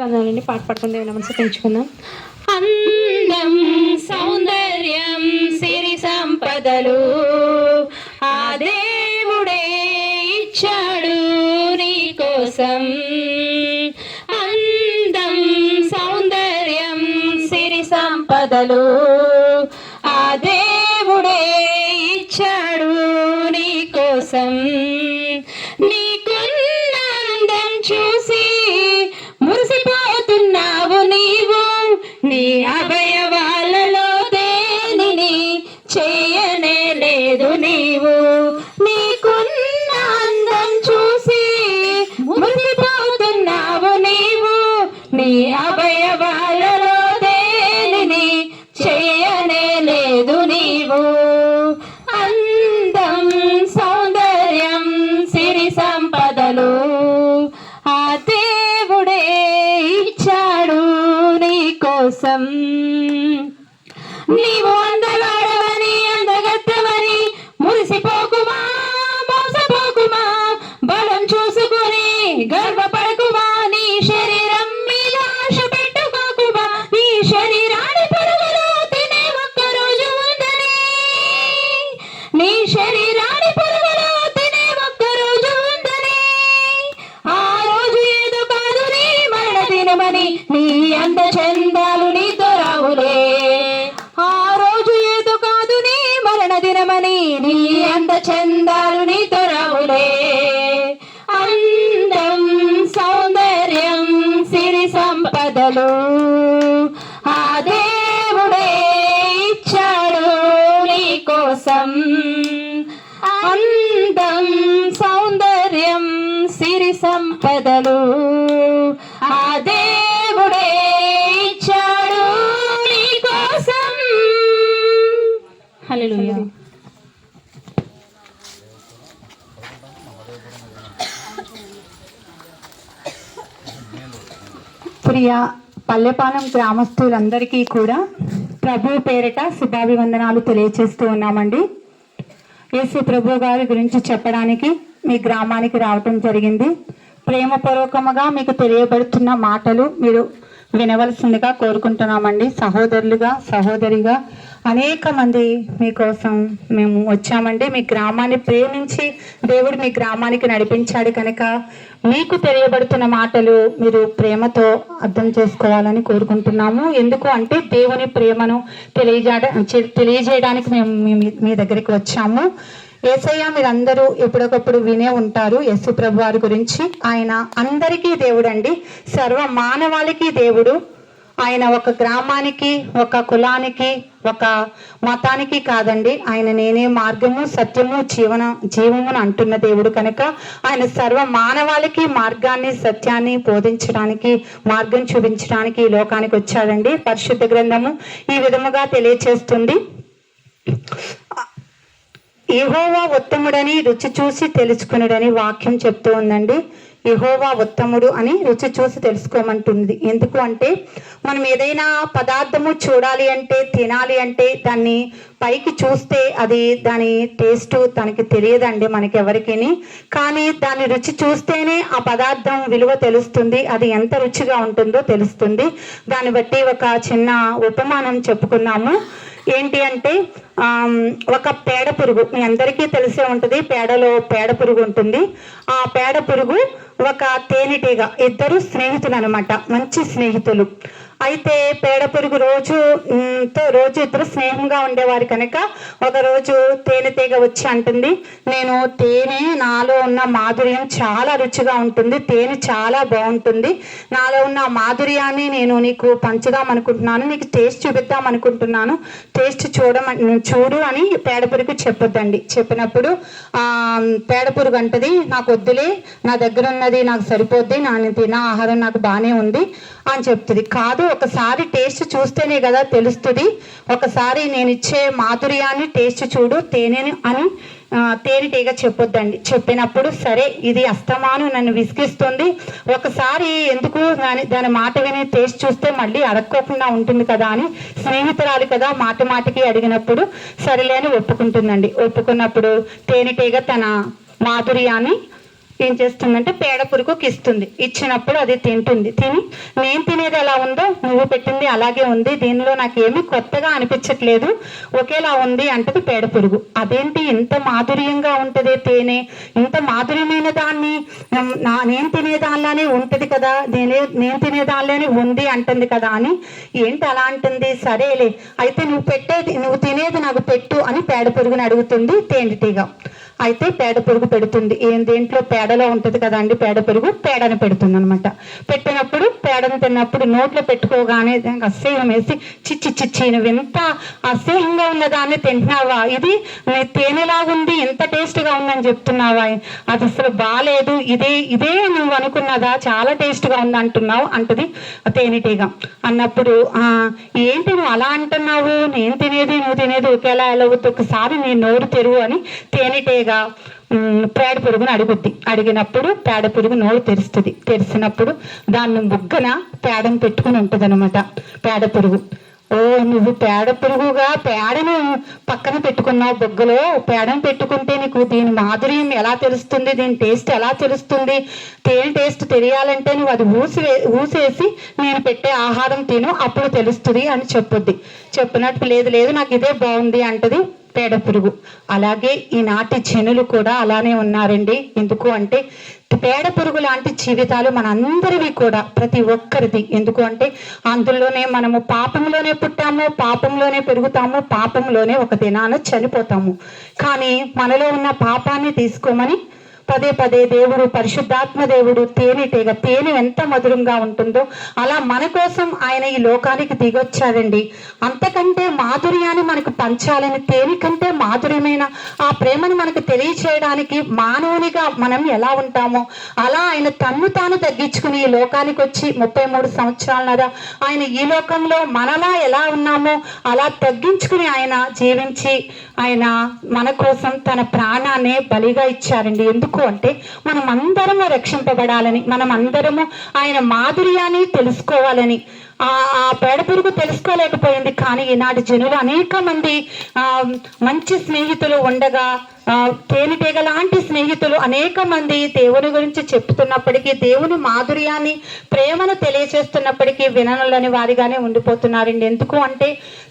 వందనాలండి. పాట పట్టుకుని దేవుని మనసు పెంచుకుందాం. అందం సౌందర్యం సిరి సంపదలు ఆ దేవుడే ఇచ్చాడు నీ కోసం. అందం సౌందర్యం సిరి సంపదలు ఆ దేవుడే ఇచ్చాడు నీ కోసం. చందాలు నీతో అందం సౌందర్యం సిరి సంపదలు ఆ దేవుడే ఇచ్చాడు నీ కోసం. అందం సౌందర్యం సిరి సంపదలు ఆ దేవుడే ఇచ్చాడు నీ కోసం. హలో ప్రియ పల్లెపాలెం గ్రామస్తులందరికీ కూడా ప్రభు పేరిట శుభాభివందనాలు తెలియచేస్తూ ఉన్నామండి. యేసు ప్రభు గారి గురించి చెప్పడానికి మీ గ్రామానికి రావటం జరిగింది. ప్రేమపూర్వకముగా మీకు తెలియబడుతున్న మాటలు మీరు వినవలసిందిగా కోరుకుంటున్నామండి. సహోదరులుగా సహోదరిగా అనేక మంది మీకోసం మేము వచ్చామండి. మీ గ్రామాన్ని ప్రేమించి దేవుడు మీ గ్రామానికి నడిపించాడు కనుక మీకు తెలియబడుతున్న మాటలు మీరు ప్రేమతో అర్థం చేసుకోవాలని కోరుకుంటున్నాము. ఎందుకు అంటే దేవుని ప్రేమను తెలియజేయడ తెలియజేయడానికి మేము మీ- మీ దగ్గరికి వచ్చాము. ఏసయ్య మీరందరూ ఎప్పుడొకప్పుడు వినే ఉంటారు యశు ప్రభు వారి గురించి. ఆయన అందరికీ దేవుడు అండి సర్వ మానవాళికి దేవుడు. ఆయన ఒక గ్రామానికి ఒక కులానికి ఒక మతానికి కాదండి. ఆయన నేనే మార్గము సత్యము జీవన జీవమును అంటున్న దేవుడు కనుక ఆయన సర్వ మానవాళికి మార్గాన్ని సత్యాన్ని బోధించడానికి మార్గం చూపించడానికి ఈ లోకానికి వచ్చాడండి. పరిశుద్ధ గ్రంథము ఈ విధముగా తెలియచేస్తుంది. ఏహోవా ఉత్తముడని రుచి చూసి తెలుసుకునుడని వాక్యం చెప్తూ ఉందండి. యహోవా ఉత్తముడు అని రుచి చూసి తెలుసుకోమంటుంది ఎందుకు అంటే మనం ఏదైనా పదార్థము చూడాలి అంటే తినాలి అంటే దాన్ని పైకి చూస్తే అది దాని టేస్ట్ తనకి తెలియదండి మనకి కానీ దాని రుచి చూస్తేనే ఆ పదార్థం విలువ తెలుస్తుంది అది ఎంత రుచిగా ఉంటుందో తెలుస్తుంది. దాన్ని బట్టి ఒక చిన్న ఉపమానం చెప్పుకున్నాము. ఏంటి అంటే ఒక పేడ పురుగు మీ అందరికీ తెలిసే ఉంటుంది పేడలో పేడ పురుగు ఉంటుంది. ఆ పేడ పురుగు ఒక తేనెటీగ ఇద్దరు స్నేహితులు అనమాట మంచి స్నేహితులు. అయితే పేడ పురుగు రోజు రోజు ఇద్దరు స్నేహంగా ఉండేవారు కనుక ఒకరోజు తేనె తీగ వచ్చి అంటుంది నేను తేనె నాలో ఉన్న మాధుర్యం చాలా రుచిగా ఉంటుంది తేనె చాలా బాగుంటుంది. నాలో ఉన్న మాధుర్యాన్ని నేను నీకు పంచుదాం అనుకుంటున్నాను నీకు టేస్ట్ చూపిద్దాం అనుకుంటున్నాను. టేస్ట్ చూడమని చూడు అని పేడ పురుగు చెప్పొద్దండి. చెప్పినప్పుడు పేడ పురుగు అంటది నాకు వద్దులే నా దగ్గర ఉన్నది నాకు సరిపోద్ది నా నేను తిన్న ఆహారం నాకు బాగానే ఉంది. అని చెప్తుంది. కాదు ఒకసారి టేస్ట్ చూస్తేనే కదా తెలుస్తుంది. ఒకసారి నేను ఇచ్చే మాధుర్యాన్ని టేస్ట్ చూడు తేనెని అని తేనెటీగ చెప్పొద్దండి. చెప్పినప్పుడు సరే ఇది అస్తమాను నన్ను విసిగిస్తుంది. ఒకసారి ఎందుకు దాని దాని మాట విని టేస్ట్ చూస్తే మళ్ళీ అడక్కోకుండా ఉంటుంది కదా అని స్నేహితురాలు కదా మాట మాటకి అడిగినప్పుడు సరేలే అని ఒప్పుకుంటుందండి. ఒప్పుకున్నప్పుడు తేనెటీగ తన మాధుర్యాన్ని ఏం చేస్తుందంటే పేడ పురుగుకి ఇస్తుంది. ఇచ్చినప్పుడు అది తింటుంది. తిని నేను తినేది ఎలా ఉందో నువ్వు పెట్టింది అలాగే ఉంది. దీనిలో నాకు ఏమీ కొత్తగా అనిపించట్లేదు. ఒకేలా ఉంది అంటది పేడ పురుగు. అదేంటి ఇంత మాధుర్యంగా ఉంటది తేనె? ఇంత మాధుర్యమైన దాన్ని? నా నేను తినే దానిలానే ఉంటది కదా? నేనే నేను తినే దానిలోనే ఉంది అంటుంది కదా అని ఏంటి అలా అంటుంది? సరేలే. అయితే నువ్వు పెట్టేది నువ్వు తినేది నాకు పెట్టు అని పేడ పురుగుని అడుగుతుంది తేనెటీగా. అయితే పేడ పురుగు పెడుతుంది. ఏం దేంట్లో? పేడలో ఉంటుంది కదా అండి పేడ పురుగు పేడను పెడుతుంది అనమాట పెట్టినప్పుడు పేడను తిన్నప్పుడు నోట్లో పెట్టుకోగానే దానికి అసహ్యం వేసి చిచ్చి చిచ్చి నువ్వు ఎంత అసహ్యంగా ఉన్నదాన్ని తింటున్నావా? ఇది నీ తేనెలాగుంది ఎంత టేస్ట్గా ఉందని చెప్తున్నావా? అది అసలు బాగాలేదు ఇదే ఇదే నువ్వు అనుకున్నదా? చాలా టేస్ట్గా ఉంది అంటున్నావు అంటది తేనెటీగ. అన్నప్పుడు "ఆ, ఏంటి నువ్వు అలా అంటున్నావు? నేను తినేది నువ్వు తినేది ఒకేలా ఎలా అవుతుంది? ఒకసారి నీ నోరు తెరువు అని తేనెటీగ పేడ పురుగును అడుగుద్ది. అడిగినప్పుడు పేడ పురుగు నోరు తెరుస్తుంది. తెరిచినప్పుడు దాన్ని బుగ్గన పేడను పెట్టుకుని ఉంటుంది పేడ పురుగు. ఓ నువ్వు పేడ పురుగుగా పేడను పక్కన పెట్టుకున్నావు బొగ్గలో. పేడను పెట్టుకుంటే నీకు దీని మాధుర్యం ఎలా తెలుస్తుంది? దీని టేస్ట్ ఎలా తెలుస్తుంది? తేనె టేస్ట్ తెలియాలంటే నువ్వు అది ఊసి ఊసేసి నేను పెట్టే ఆహారం తిను అప్పుడు తెలుస్తుంది అని చెప్పుద్ది. చెప్పినట్టు లేదు లేదు నాకు ఇదే బాగుంది అంటది. పేడ పురుగు. అలాగే ఈనాటి జనులు కూడా అలానే ఉన్నారండి. ఎందుకు అంటే పేడ పురుగు లాంటి జీవితాలు మనందరివి కూడా ప్రతి ఒక్కరిది. ఎందుకు అంటే అందులోనే మనము పాపంలోనే పుట్టాము పాపంలోనే పెరుగుతాము పాపంలోనే ఒక దినాన చనిపోతాము. కానీ మనలో ఉన్న పాపాన్ని తీసుకోమని పదే పదే దేవుడు పరిశుద్ధాత్మ దేవుడు తేనెటీగ తేనె ఎంత మధురంగా ఉంటుందో అలా మన కోసం ఆయన ఈ లోకానికి దిగొచ్చాడండి. అంతకంటే మాధుర్యాన్ని మనకు పంచాలని తేనె కంటే మాధుర్యమైన ఆ ప్రేమను మనకు తెలియచేయడానికి మానవునిగా మనం ఎలా ఉంటామో అలా ఆయన తన్ను తాను తగ్గించుకుని ఈ లోకానికి వచ్చి ముప్పై మూడు సంవత్సరాలన్నర ఆయన ఈ లోకంలో మనలా ఎలా ఉన్నామో అలా తగ్గించుకుని ఆయన జీవించి ఆయన మన కోసం తన ప్రాణాన్ని బలిగా ఇచ్చారండి. ఎందుకు అంటే మనం అందరము రక్షింపబడాలని మనం అందరము ఆయన మాధుర్యాన్ని తెలుసుకోవాలని ఆ పేడ పురుగు తెలుసుకోలేకపోయింది. కానీ ఈనాటి జనులు అనేక మంది మంచి స్నేహితులు ఉండగా తేనెటీగ లాంటి స్నేహితులు అనేక మంది దేవుని గురించి చెప్తున్నప్పటికీ దేవుని మాధుర్యాన్ని ప్రేమను తెలియచేస్తున్నప్పటికీ విననులని వారిగానే ఉండిపోతున్నారండి. ఎందుకు అంటే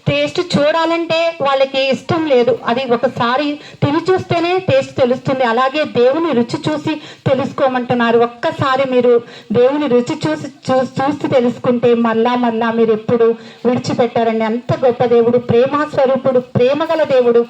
టేస్ట్ చూడాలంటే వాళ్ళకి ఇష్టం లేదు. అది ఒకసారి తిని చూస్తేనే టేస్ట్ తెలుస్తుంది. అలాగే దేవుని రుచి చూసి తెలుసుకోమంటున్నారు. ఒక్కసారి మీరు దేవుని రుచి చూసి చూ చూసి తెలుసుకుంటే మళ్ళా మళ్ళా మీరు ఎప్పుడు విడిచిపెట్టారండి. అంత గొప్ప దేవుడు ప్రేమ స్వరూపుడు ప్రేమగల దేవుడు.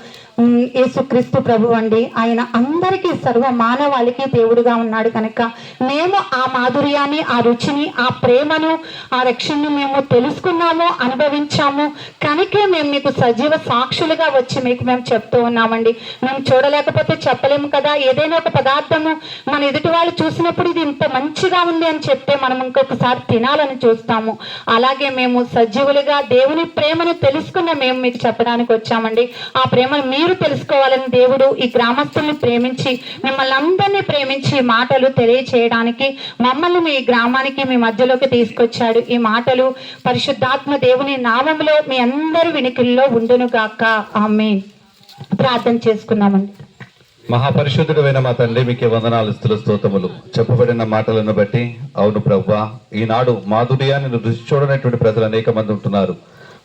యేసుక్రీస్తు ప్రభు అండి. ఆయన అందరికీ సర్వ మానవాళికి దేవుడుగా ఉన్నాడు కనుక మేము ఆ మాధుర్యాన్ని ఆ రుచిని ఆ ప్రేమను ఆ రక్షణను మేము తెలుసుకున్నాము అనుభవించాము. కనుకే మేము మీకు సజీవ సాక్షులుగా వచ్చి మీకు మేము చెప్తూ ఉన్నామండి. మేము చూడలేకపోతే చెప్పలేము కదా. ఏదైనా ఒక పదార్థము మన ఎదుటి వాళ్ళు చూసినప్పుడు ఇది ఇంత మంచిగా ఉంది అని చెప్తే మనం ఇంకొకసారి తినాలని చూస్తాము. ఆ అలాగే మేము సజీవులుగా దేవుని ప్రేమను తెలుసుకున్న మేము మీకు చెప్పడానికి వచ్చామండి. ఆ ప్రేమను మీరు తెలుసుకోవాలని దేవుడు ఈ గ్రామస్తుల్ని ప్రేమించి మిమ్మల్ని అందరినీ ప్రేమించి మాటలు తెలియచేయడానికి మమ్మల్ని మీ గ్రామానికి మీ మధ్యలోకి తీసుకొచ్చాడు. ఈ మాటలు పరిశుద్ధాత్మ దేవుని నామంలో మీ అందరి వినికిల్లో ఉండునుగాక. ఆమె ప్రార్థన చేసుకున్నామండి మహాపరిశుద్ధుడైన మా తండ్రి మీకే వందనాలు స్థుల స్తోతములు చెప్పబడిన మాటలను బట్టి అవును ప్రవ్వా ఈనాడు మాధుర్యాన్ని రుచి చూడనటువంటి ప్రజలు అనేక మంది ఉంటున్నారు.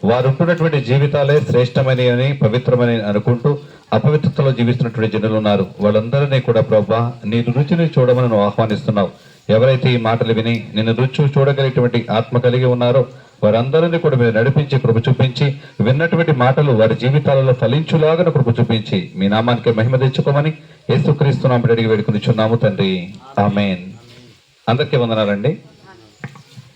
వారు ఉంటున్నటువంటి జీవితాలే శ్రేష్టమని అని పవిత్రమని అనుకుంటూ అపవిత్రతలో జీవిస్తున్నటువంటి జనులు ఉన్నారు. వాళ్ళందరినీ కూడా ప్రవ్వా నీ రుచిని చూడమని ఆహ్వానిస్తున్నావు. ఎవరైతే ఈ మాటలు విని నిన్ను రుచి చూడగలిగేటువంటి ఆత్మ కలిగి ఉన్నారో వారందరినీ కూడా మీరు నడిపించి కృప చూపించి విన్నటువంటి మాటలు వారి జీవితాలలో ఫలించులాగా కృప చూపించి మీ నామానికి మహిమ తెచ్చుకోమని యేసుక్రీస్తు నామటి అడిగి వేడుకుని చున్నాము తండ్రి. ఆమెన్. అందరికీ వందనాలండి.